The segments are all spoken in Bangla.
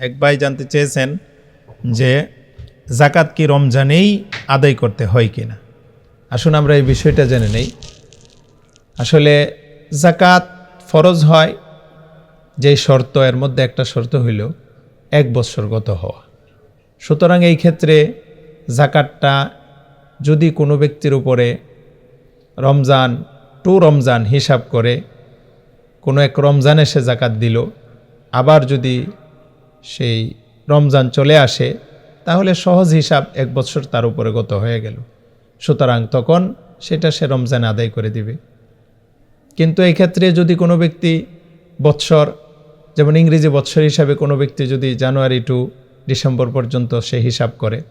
এক ভাই জানতে চেয়েছেন যে জাকাত কি রমজানেই আদায় করতে হয় কি না আসুন আমরা এই বিষয়টা জেনে নেই। আসলে জাকাত ফরজ হয় যেই শর্ত, এর মধ্যে একটা শর্ত হইল এক বছর গত হওয়া। সুতরাং এই ক্ষেত্রে জাকাতটা যদি কোনো ব্যক্তির উপরে রমজান, টু রমজান হিসাব করে কোনো এক রমজানে সে জাকাত দিল, আবার যদি সেই রমজান চলে আসে, তাহলে সহজ হিসাব এক বছর তার উপরে গত হয়ে গেল। সুতরাং তখন সেটা সে রমজানে আদায় করে দিবে। কিন্তু এই ক্ষেত্রে যদি কোনো ব্যক্তি বৎসর, যেমন ইংরেজি বৎসর হিসাবে কোনো ব্যক্তি যদি জানুয়ারি টু ডিসেম্বর পর্যন্ত সে হিসাব করে,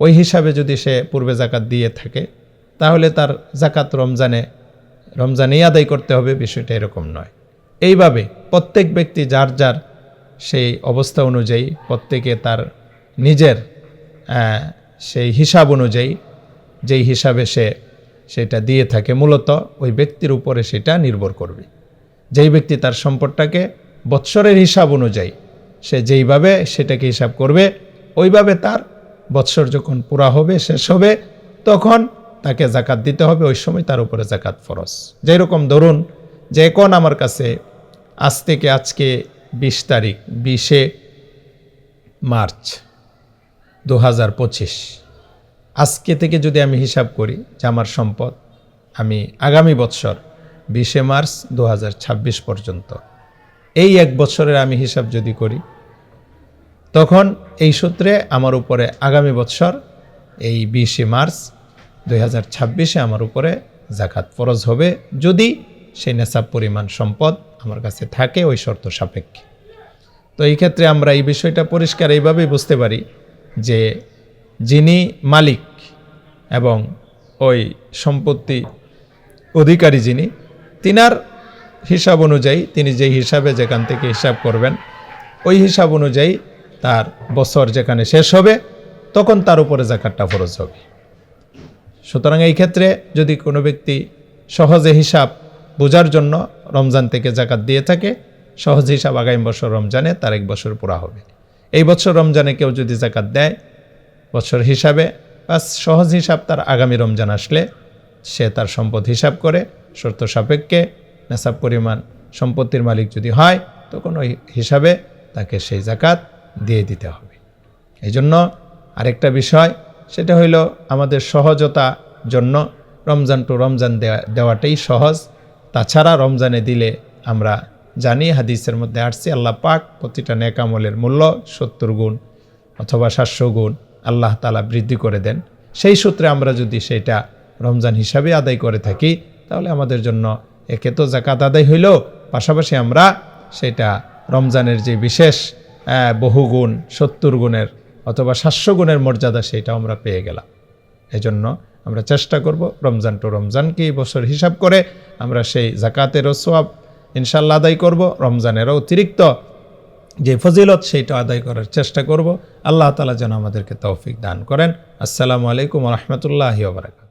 ওই হিসাবে যদি সে পূর্বে জাকাত দিয়ে থাকে, তাহলে তার জাকাত রমজানে, রমজানেই আদায় করতে হবে, বিষয়টা এরকম নয়। এইভাবে প্রত্যেক ব্যক্তি যার যার সেই অবস্থা অনুযায়ী প্রত্যেকে তার নিজের সেই হিসাব অনুযায়ী যেই হিসাবে সে সেটা দিয়ে থাকে, মূলত ওই ব্যক্তির উপরে সেটা নির্ভর করবে। যেই ব্যক্তি তার সম্পদটাকে বৎসরের হিসাব অনুযায়ী সে যেইভাবে সেটাকে হিসাব করবে, ওইভাবে তার বৎসর যখন পুরা হবে, শেষ হবে, তখন তাকে জাকাত দিতে হবে, ওই সময় তার উপরে জাকাত ফরজ। যেরকম ধরুন, যে এখন আমার কাছে আজ থেকে আজকে বিশ তারিখ, বিশে মার্চ দু হাজার পঁচিশ। আজকে থেকে যদি আমি হিসাব করি যে আমার সম্পদ, আমি আগামী বৎসর বিশে মার্চ দু হাজার ছাব্বিশ পর্যন্ত। এই এক বছরের আমি হিসাব যদি করি, তখন এই সূত্রে আমার উপরে আগামী বৎসর এই বিশে মার্চ দুই আমার উপরে জাকাত ফরজ হবে যদি সেই নেশাব পরিমাণ সম্পদ আমার কাছে থাকে, ওই শর্ত সাপেক্ষে। তো এই ক্ষেত্রে আমরা এই বিষয়টা পরিষ্কার এইভাবেই বুঝতে পারি যে যিনি মালিক এবং ওই সম্পত্তি অধিকারী যিনি, তিনার হিসাব অনুযায়ী তিনি যেই হিসাবে যেখান থেকে হিসাব করবেন, ওই হিসাব অনুযায়ী তার বছর যেখানে শেষ হবে, তখন তার উপরে জাকাতটা ফরজ হবে। সুতরাং এই ক্ষেত্রে যদি কোনো ব্যক্তি সহজে হিসাব বোঝার জন্য রমজান থেকে জাকাত দিয়ে থাকে। সহজ হিসাব আগামী বছর রমজানে তার এক বছর পুরা হবে। এই বছর রমজানে কেউ যদি জাকাত দেয়, বছর হিসাবে বা সহজ হিসাব তার আগামী রমজান আসলে সে তার সম্পদ হিসাব করে। শর্ত সাপেক্ষে নেশাব পরিমাণ সম্পত্তির মালিক যদি হয়, তখন ওই হিসাবে তাকে সেই জাকাত দিয়ে দিতে হবে। এই জন্য আরেকটা বিষয়, সেটা হইল আমাদের সহজতা জন্য রমজান টু রমজান দেওয়া দেওয়াটাই সহজ। তাছাড়া রমজানে দিলে আমরা জানি হাদিসের মধ্যে আসছি, আল্লাহ পাক প্রতিটা নেকামলের মূল্য সত্তর গুণ অথবা সাতশো গুণ আল্লাহ তালা বৃদ্ধি করে দেন। সেই সূত্রে আমরা যদি সেটা রমজান হিসাবে আদায় করে থাকি, তাহলে আমাদের জন্য একে তো জাকাত আদায় হইল, পাশাপাশি আমরা সেটা রমজানের যে বিশেষ বহুগুণ, সত্তর গুণের অথবা সাতশো গুণের মর্যাদা সেটা আমরা পেয়ে গেলাম। এজন্য আমরা চেষ্টা করব রমজান টু রমজানকে এই বছর হিসাব করে আমরা সেই জাকাতেরও সোয়াব ইনশাল্লাহ আদায় করব, রমজানেরও অতিরিক্ত যে ফজিলত সেইটা আদায় করার চেষ্টা করব। আল্লাহ তালা যেন আমাদেরকে তৌফিক দান করেন। আসসালামু আলাইকুম রহমতুল্লাহ ওবরাকাত